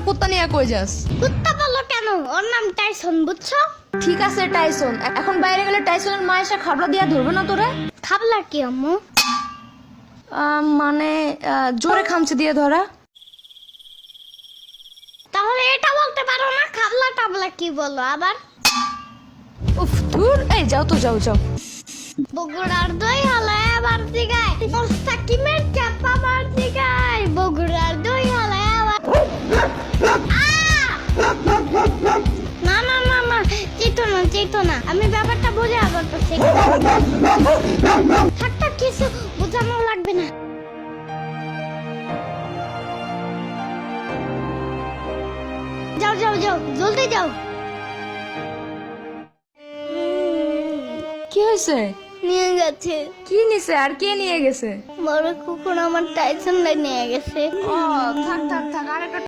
আবার কুত্তা নিয়ে কই যাস? কুত্তা বলল কেন? ওর নাম টাইসন বুঝছ? ঠিক আছে টাইসন। এখন বাইরে গেলে টাইসনের মা এসে খাবলা দিয়া ধরবে না তোরে? খাবলা কি আম্মু? মানে জোরে খামচে দিয়ে ধরা। তাহলে এটা বলতে পারো না খাবলা টাবলা কি বলো আবার? উফ ধুর। এই যাও তো যাও যাও। বগুড়ার দই হলে আবার চেতো না। আমি ব্যাপারটা বুঝে আবার তো থাক কিছু বোঝানো লাগবে না। যাও যাও যাও জলদি যাও। কি হয়েছে? নিয়ে গেছে। কি নিছে? আর কে নিয়ে গেছে? বড় কুকুর আমার টাইসন নিয়ে গেছে। ও থাক থাক থাক আর